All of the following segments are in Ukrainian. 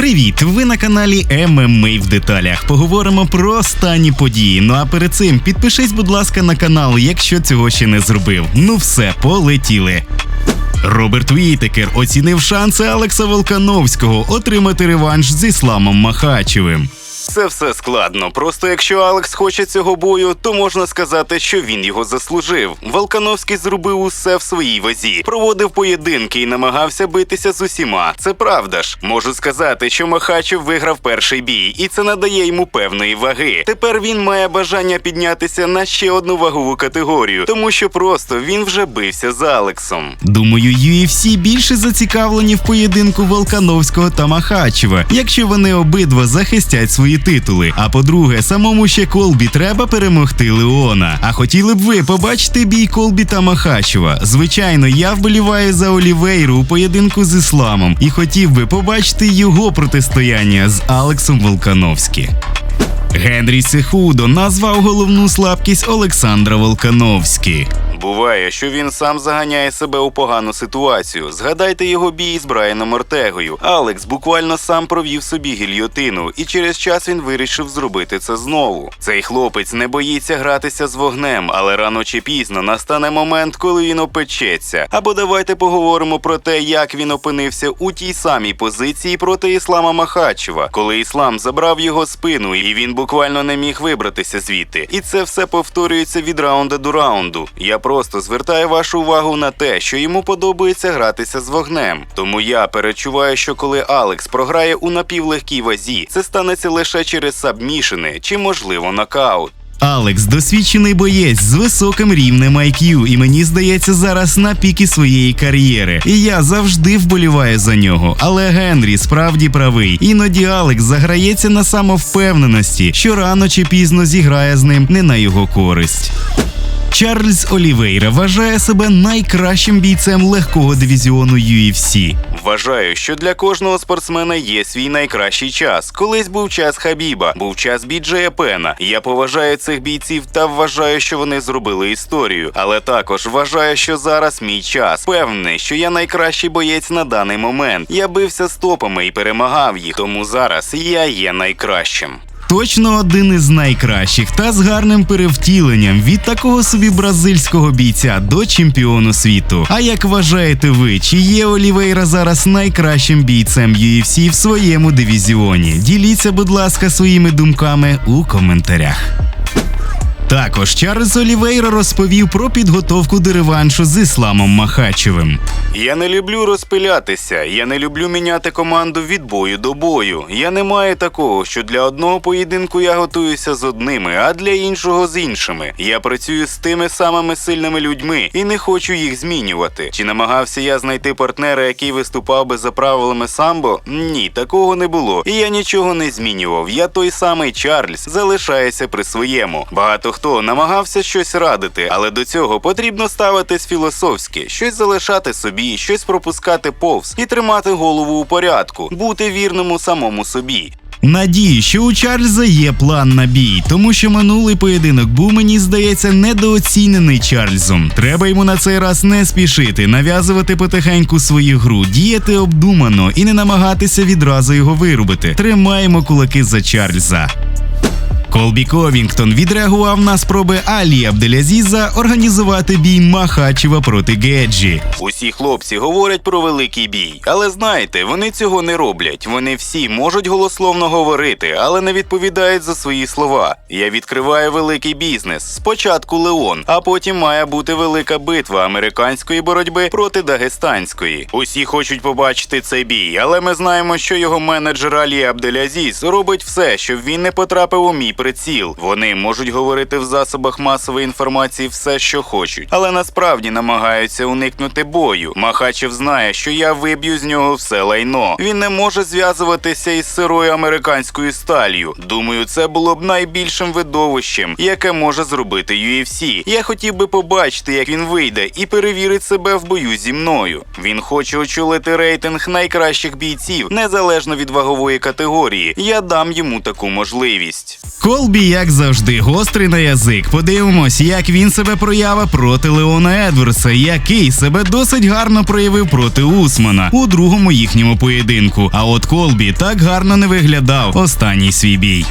Привіт! Ви на каналі ММА в деталях. Поговоримо про останні події. Ну а перед цим підпишись, будь ласка, на канал, якщо цього ще не зробив. Ну все, полетіли. Роберт Війтекер оцінив шанси Алекса Волкановського отримати реванш з Ісламом Махачевим. Це все складно. Просто якщо Алекс хоче цього бою, то можна сказати, що він його заслужив. Волкановський зробив усе в своїй вазі, проводив поєдинки і намагався битися з усіма. Це правда ж. Можу сказати, що Махачев виграв перший бій, і це надає йому певної ваги. Тепер він має бажання піднятися на ще одну вагову категорію, тому що просто він вже бився з Алексом. Думаю, UFC більше зацікавлені в поєдинку Волкановського та Махачева, якщо вони обидва захистять свої титули. А по-друге, самому ще Колбі треба перемогти Леона. А хотіли б ви побачити бій Колбі та Махачева? Звичайно, я вболіваю за Олівейру у поєдинку з Ісламом і хотів би побачити його протистояння з Алексом Волкановським. Генрі Сехудо назвав головну слабкість Олександра Волкановський. Буває, що він сам заганяє себе у погану ситуацію. Згадайте його бій з Брайаном Ортегою. Алекс буквально сам провів собі гільйотину, і через час він вирішив зробити це знову. Цей хлопець не боїться гратися з вогнем, але рано чи пізно настане момент, коли він опечеться. Або давайте поговоримо про те, як він опинився у тій самій позиції проти Іслама Махачева, коли іслам забрав його спину, і він буквально не міг вибратися звідти. І це все повторюється від раунда до раунду. Я просто звертаю вашу увагу на те, що йому подобається гратися з вогнем. Тому я перечуваю, що коли Алекс програє у напівлегкій вазі, це станеться лише через сабмішини чи, можливо, нокаут. Алекс досвідчений боєць з високим рівнем IQ, і мені здається, зараз на піки своєї кар'єри. І я завжди вболіваю за нього. Але Генрі справді правий. Іноді Алекс заграється на самовпевненості, що рано чи пізно зіграє з ним не на його користь. Чарльз Олівейра вважає себе найкращим бійцем легкого дивізіону UFC. Вважаю, що для кожного спортсмена є свій найкращий час. Колись був час Хабіба, був час Біджея Пена. Я поважаю цих бійців та вважаю, що вони зробили історію. Але також вважаю, що зараз мій час. Певний, що я найкращий боєць на даний момент. Я бився з топами і перемагав їх. Тому зараз я є найкращим. Точно один із найкращих та з гарним перевтіленням від такого собі бразильського бійця до чемпіону світу. А як вважаєте ви, чи є Олівейра зараз найкращим бійцем UFC в своєму дивізіоні? Діліться, будь ласка, своїми думками у коментарях. Також Чарльз Олівейра розповів про підготовку до реваншу з Ісламом Махачевим. Я не люблю розпилятися. Я не люблю міняти команду від бою до бою. Я не маю такого, що для одного поєдинку я готуюся з одними, а для іншого з іншими. Я працюю з тими самими сильними людьми і не хочу їх змінювати. Чи намагався я знайти партнера, який виступав би за правилами самбо? Ні, такого не було. І я нічого не змінював. Я той самий Чарльз залишаюся при своєму. Багато хто намагався щось радити, але до цього потрібно ставитись філософськи, щось залишати собі, щось пропускати повз і тримати голову у порядку, бути вірному самому собі. Надію, що у Чарльза є план на бій, тому що минулий поєдинок був, мені здається, недооцінений Чарльзом. Треба йому на цей раз не спішити, нав'язувати потихеньку свою гру, діяти обдумано і не намагатися відразу його вирубити. Тримаємо кулаки за Чарльза. Колбі Ковінгтон відреагував на спроби Алі Абделязіза організувати бій Махачева проти Геджі. Усі хлопці говорять про великий бій, але знаєте, вони цього не роблять. Вони всі можуть голословно говорити, але не відповідають за свої слова. Я відкриваю великий бізнес. Спочатку Леон, а потім має бути велика битва американської боротьби проти дагестанської. Усі хочуть побачити цей бій, але ми знаємо, що його менеджер Алі Абделязіз робить все, щоб він не потрапив у мій приціл. Вони можуть говорити в засобах масової інформації все, що хочуть, але насправді намагаються уникнути бою. Махачев знає, що я виб'ю з нього все лайно. Він не може зв'язуватися із сирою американською сталью. Думаю, це було б найбільшим видовищем, яке може зробити UFC. Я хотів би побачити, як він вийде і перевірить себе в бою зі мною. Він хоче очолити рейтинг найкращих бійців незалежно від вагової категорії. Я дам йому таку можливість. Колбі, як завжди, гострий на язик. Подивимось, як він себе проявив проти Леона Едварса, який себе досить гарно проявив проти Усмана у другому їхньому поєдинку. А от Колбі так гарно не виглядав останній свій бій.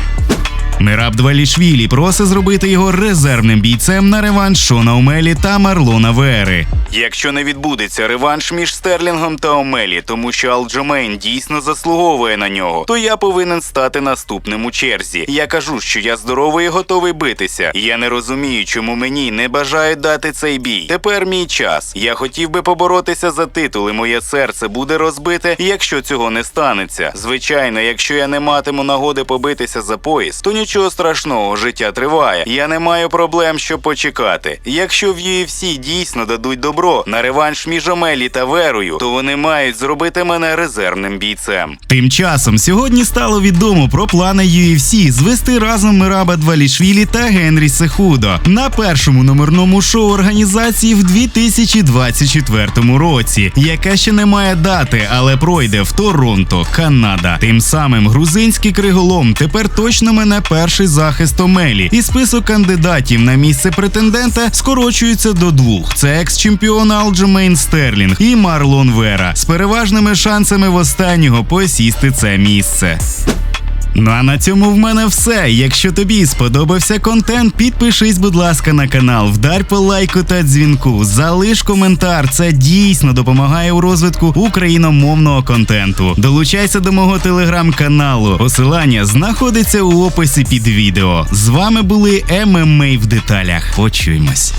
Мираб Двалішвілі просить зробити його резервним бійцем на реванш Шона Омелі та Марлона Вери. Якщо не відбудеться реванш між Стерлінгом та Омелі, тому що Алджомейн дійсно заслуговує на нього, то я повинен стати наступним у черзі. Я кажу, що я здоровий і готовий битися. Я не розумію, чому мені не бажають дати цей бій. Тепер мій час. Я хотів би поборотися за титул, і моє серце буде розбите, якщо цього не станеться. Звичайно, якщо я не матиму нагоди побитися за пояс, то нічого страшного, життя триває. Я не маю проблем, щоб почекати. Якщо в UFC дійсно дадуть добро на реванш між Омелі та Верою, то вони мають зробити мене резервним бійцем. Тим часом сьогодні стало відомо про плани UFC звести разом Мираба Двалішвілі та Генрі Сехудо на першому номерному шоу організації в 2024 році, яка ще не має дати, але пройде в Торонто, Канада. Тим самим грузинський криголом тепер точно мене перший захист Омелі, і список кандидатів на місце претендента скорочується до двох: це екс-чемпіон Алджемейн Стерлінг і Марлон Вера з переважними шансами в останнього посісти це місце. Ну а на цьому в мене все. Якщо тобі сподобався контент, підпишись, будь ласка, на канал, вдарь по лайку та дзвінку, залиш коментар. Це дійсно допомагає у розвитку україномовного контенту. Долучайся до мого телеграм-каналу. Посилання знаходиться у описі під відео. З вами були ММА в деталях. Почуємось.